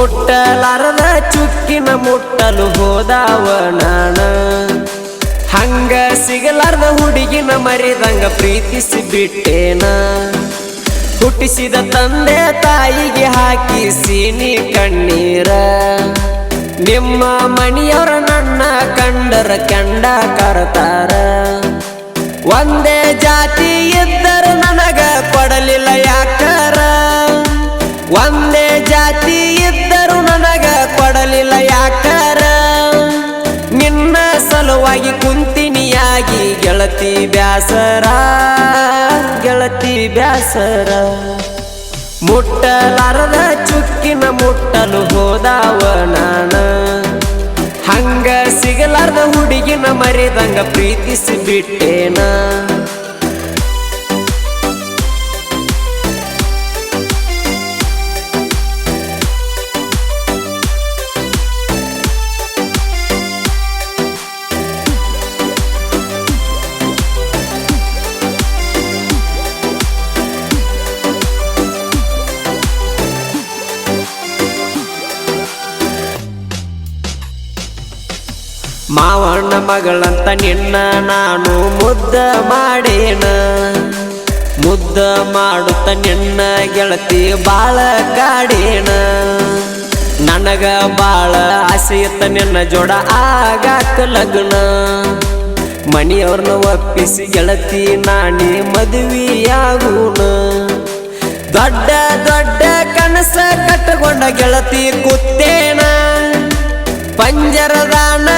ಮುಟ್ಟಲಾರದ ಚುಕ್ಕಿನ ಮುಟ್ಟಲು ಹೋದಾವ ನಾಣ ಹಂಗ ಸಿಗಲಾರ್ದ ಹುಡುಗಿನ ಮರಿದಂಗ ಪ್ರೀತಿಸಿ ಬಿಟ್ಟೇನ. ಹುಟ್ಟಿಸಿದ ತಂದೆ ತಾಯಿಗೆ ಹಾಕಿ ಸೀನಿ ಕಣ್ಣೀರ. ನಿಮ್ಮ ಮಣಿಯವರ ನನ್ನ ಕಂಡರ ಕಂಡ ಕರತಾರ. ಒಂದೇ ಜಾತಿ ಇದ್ದರು ಸಲುವಾಗಿ ಕುಂತಿನಿಯಾಗಿ ಗೆಳತಿ ಬ್ಯಾಸರ ಗೆಳತಿ ಬ್ಯಾಸರ. ಮುಟ್ಟಲಾರದ ಚುಕ್ಕಿನ ಮುಟ್ಟಲು ಹೋದಾವ ನಾನ. ಹಂಗ ಸಿಗಲಾರ್ದ ಹುಡುಗಿನ ಮರಿದಂಗ ಪ್ರೀತಿಸಿ ಬಿಟ್ಟೇನ ಮಾವಣ್ಣ ಮಗಳಂತ ನಿನ್ನ ನಾನು ಮುದ್ದ ಮಾಡೇನ? ಮುದ್ದ ಮಾಡುತ್ತ ನಿನ್ನ ಗೆಳತಿ ಬಾಳ ಕಾಡೇನ? ನನಗ ಬಾಳ ಆಸೆಯತ್ತ ನಿನ್ನ ಜೋಡ ಆಗಾಕ ಲಗ್ನ? ಮಣಿಯವ್ರನ್ನ ಒಪ್ಪಿಸಿ ಗೆಳತಿ ನಾನಿ ಮದುವೆಯಾಗೂನ ದೊಡ್ಡ ದೊಡ್ಡ ಕನಸ ಕಟ್ಟಗೊಂಡ ಗೆಳತಿ ಕುತ್ತೇನ ಪಂಜರದಾನ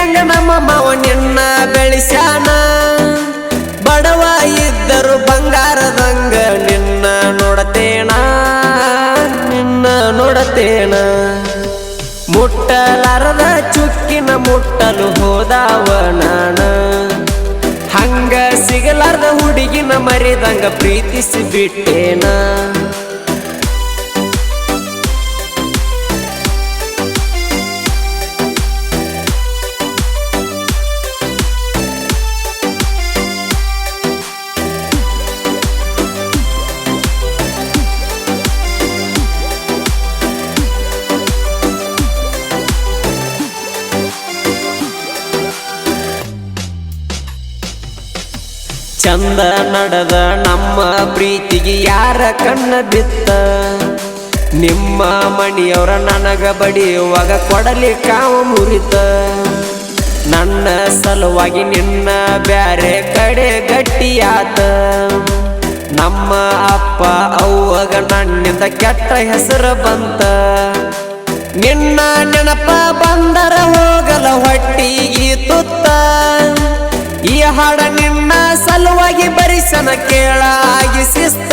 ಗಿಳಿಯಂಗ ನಮ್ಮ ಮಾವ ನಿನ್ನ ಬೆಳೆಸ್ಯಾನ? ಬಡವ ಇದ್ದರು ಬಂಗಾರದಂಗ ನಿನ್ನ ನೋಡತೇಣ ನಿನ್ನ ನೋಡತೇಣ ಮುಟ್ಟಲಾರದ ಚುಕ್ಕಿನ ಮುಟ್ಟಲು ಹೋದಾವ ನಾನ. ಹಂಗ ಸಿಗಲಾರದ ಹುಡುಗಿನ ಮರಿದಂಗ ಪ್ರೀತಿಸಿ ಬಿಟ್ಟೇನ? ಚಂದ ನಡೆದ ನಮ್ಮ ಪ್ರೀತಿಗೆ ಯಾರ ಕಣ್ಣ ಬಿತ್ತ? ನಿಮ್ಮ ಮಣಿಯವರ ನನಗ ಬಡಿಯುವಾಗ ಕೊಡಲಿ ಕಾವ ಮುರಿತ. ನನ್ನ ಸಲುವಾಗಿ ನಿನ್ನ ಬ್ಯಾರೆ ಕಡೆ ಗಟ್ಟಿಯಾತ. ನಮ್ಮ ಅಪ್ಪ ಅವಾಗ ನನ್ನಿಂದ ಕೆಟ್ಟ ಹೆಸರು ಬಂತ. ನಿನ್ನ ನೆನಪ ಬಂದರ ಹೋಗಲ ಹೊಟ್ಟಿಗೆ ತುತ್ತ. ಈ ಹಾಡ ನಿನ್ನ ಸಲುವಾಗಿ ಬರಿಸನ ಕೇಳಾಗಿ ಶಿಸ್ತ.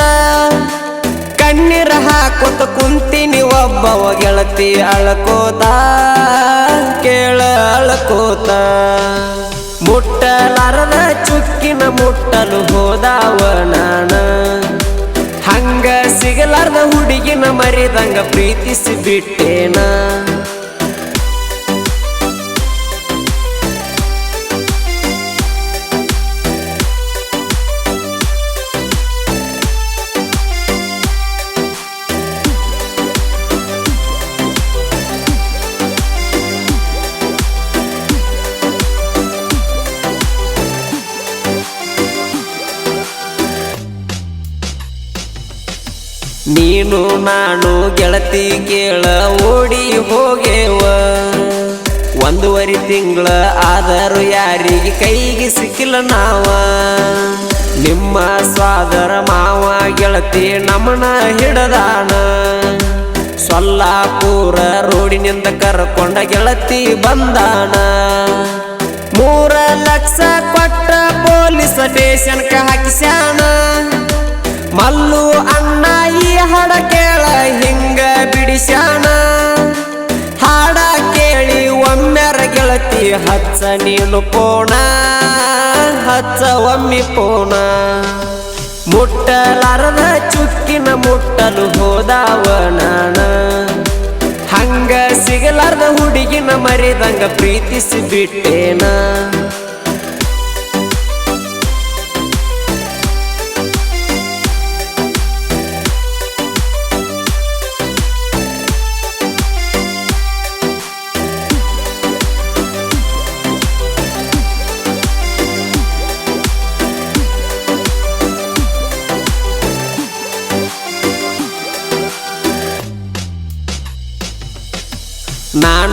ಕಣ್ಣೀರ ಹಾಕೋತ ಕುಂತೀನಿ ಒಬ್ಬವ ಗೆಳತಿ ಅಳಕೋತ, ಕೇಳ, ಅಳಕೋತ. ಮುಟ್ಟಲಾರದ ಚುಕ್ಕಿನ ಮುಟ್ಟಲು ಹೋದಾವ ನಾನ. ಹಂಗ ಸಿಗಲಾರ್ದ ಹುಡುಗಿನ ಮರಿದಂಗ ಪ್ರೀತಿಸಿ ಬಿಟ್ಟೇನ. ನೀನು ನಾನು ಗೆಳತಿ ಕೇಳ ಓಡಿ ಹೋಗೇವ. ಒಂದೂವರೆ ತಿಂಗಳ ಆದರೂ ಯಾರಿಗೆ ಕೈಗೆ ಸಿಕ್ಕಿಲ್ಲ ನಾವ. ನಿಮ್ಮ ಸ್ವಾದರ ಮಾವ ಗೆಳತಿ ನಮನ ಹಿಡದಾನ. ಸೊಲ್ಲಾಪುರ ರೋಡಿನಿಂದ ಕರ್ಕೊಂಡ ಗೆಳತಿ ಬಂದಾನ. ಮೂರ ಲಕ್ಷ ಕೊಟ್ಟ ಪೊಲೀಸ್ ಸ್ಟೇಷನ್ಕ ಹಾಕಿಸ್ಯಾನ. ಮಲ್ಲು ಅಣ್ಣ, ಈ ಹಾಡ ಕೇಳ, ಹಿಂಗ ಬಿಡಿಸ್ಯಾನ? ಹಾಡ ಕೇಳಿ ಒಮ್ಮೆರ ಗೆಳತಿ, ಹಚ್ಚ ನೀನು ಪೋಣ, ಹಚ್ಚ ಒಮ್ಮಿ ಪೋಣ. ಮುಟ್ಟಲಾರದ ಚುಕ್ಕಿನ ಮುಟ್ಟಲು ಹೋದಾವ ನಾಣ ಹಂಗ ಸಿಗಲಾರ್ದ ಹುಡುಗಿನ ಮರಿದಂಗ ಪ್ರೀತಿಸಿ ಬಿಟ್ಟೇನ?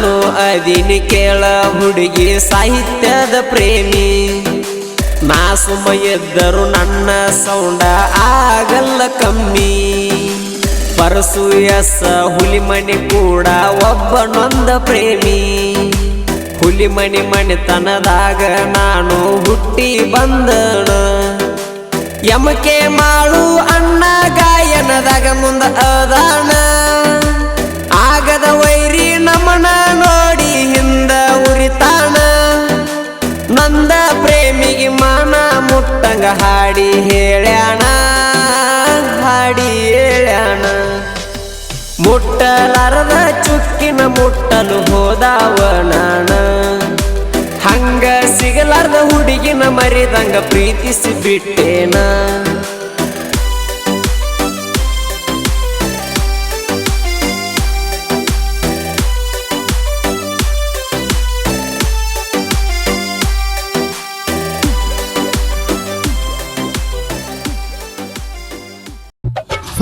ನಾನು ಅದಿನಿ ಕೇಳ ಹುಡುಗಿ ಸಾಹಿತ್ಯದ ಪ್ರೇಮಿ. ನಾ ನನ್ನ ಸೌಂಡ ಆಗಲ್ಲ ಕಮ್ಮಿ. ಪರಸು ಹುಲಿಮಣಿ ಕೂಡ ಒಬ್ಬನೊಂದ ಪ್ರೇಮಿ. ಹುಲಿಮಣಿ ಮಣಿತನದಾಗ ನಾನು ಹುಟ್ಟಿ ಬಂದಣ ಯಮಕೆ ಮಾಳು ಅಣ್ಣ ಗಾಯನದಾಗ ಮುಂದ ಅದಾನ. ನಮನ ನೋಡಿ ಹಿಂದ ಉರಿತಾನ ನಂದ ಪ್ರೇಮಿಗೆ ಮಾನ ಮುಟ್ಟಂಗ ಹಾಡಿ ಹೇಳ್ಯಾಣ ಹಾಡಿ ಹೇಳ್ಯಾಣ. ಮುಟ್ಟಲಾರದ ಚುಕ್ಕಿನ ಮುಟ್ಟಲು ಹೋದಾವ ನಾಣ ಹಂಗ ಸಿಗಲಾರ್ದ ಹುಡುಗಿನ ಮರಿದಂಗ ಪ್ರೀತಿಸಿ ಬಿಟ್ಟೇನ.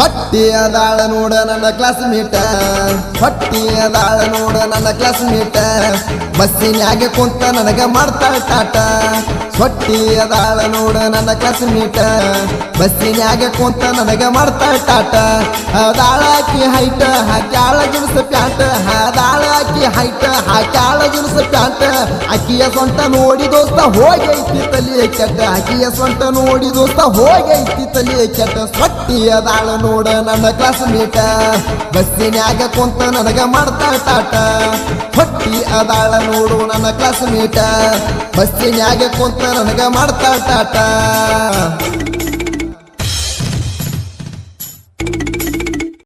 ಹೊಟ್ಟಿಯ ಅದಾಳ ನೋಡ ನನ್ನ ಕ್ಲಾಸ್ ಮೀಟ ಹೊಟ್ಟಿ ಅದಾಳ ನೋಡ ನನ್ನ ಕ್ಲಾಸ್ ಮೀಟ ಬಸ್ಸಿನ್ಯಾಗೆ ಕುಂತ ನನಗ ಮಾಡ್ತಾಳ ಟಾಟ. ಹೊಟ್ಟಿ ದಾಳ ನೋಡ ನನ್ನ ಕ್ಲಾಸ್ ಮೀಟ ಬಸ್ಸಿನ್ಯಾಗೆ ಕುಂತ ನನಗ ಮಾಡ್ತಾಳ ಟಾಟ. ಹಾಕಿ ಹೈಟ ಹಾಕ್ಯಾಳ ಜಿನ್ಸ್ ಪ್ಯಾಂಟ್ ದಾಳಾಕಿ ಹೈಟ ಹಾಕ್ಯಾಳ ಜಿನ್ಸ್ ಪ್ಯಾಂಟ ಅಕ್ಕಿಯ ಸ್ವಂತ ನೋಡಿ ದೋಸ್ತ ಹೋಗೈತಿ ತಲಿ ಕೆಟ್ಟ. ಅಕ್ಕಿಯ ಸ್ವಂತ ನೋಡಿ ದೋಸ್ತ ಹೋಗೈತಿ ತಲಿ ಕೆಟ್ಟ. ಸೊಟ್ಟಿಯ ದಾಳ ನೋಡ ನನ್ನ ಕ್ಲಾಸ್ ಮೀಟ ಬಸ್ಸಿನ್ಯಾಗ ಕುಂತ ನನಗ ಮಾಡ್ತಾ ಟಾಟ. ಹೊಟ್ಟಿ ಅದಾಳ ನೋಡು ನನ್ನ ಕ್ಲಾಸ್ ಮೀಟ ಬಸ್ಸಿನ್ಯಾಗ ಕುಂತ ನನಗ ಮಾಡ್ತಾ ಟಾಟ.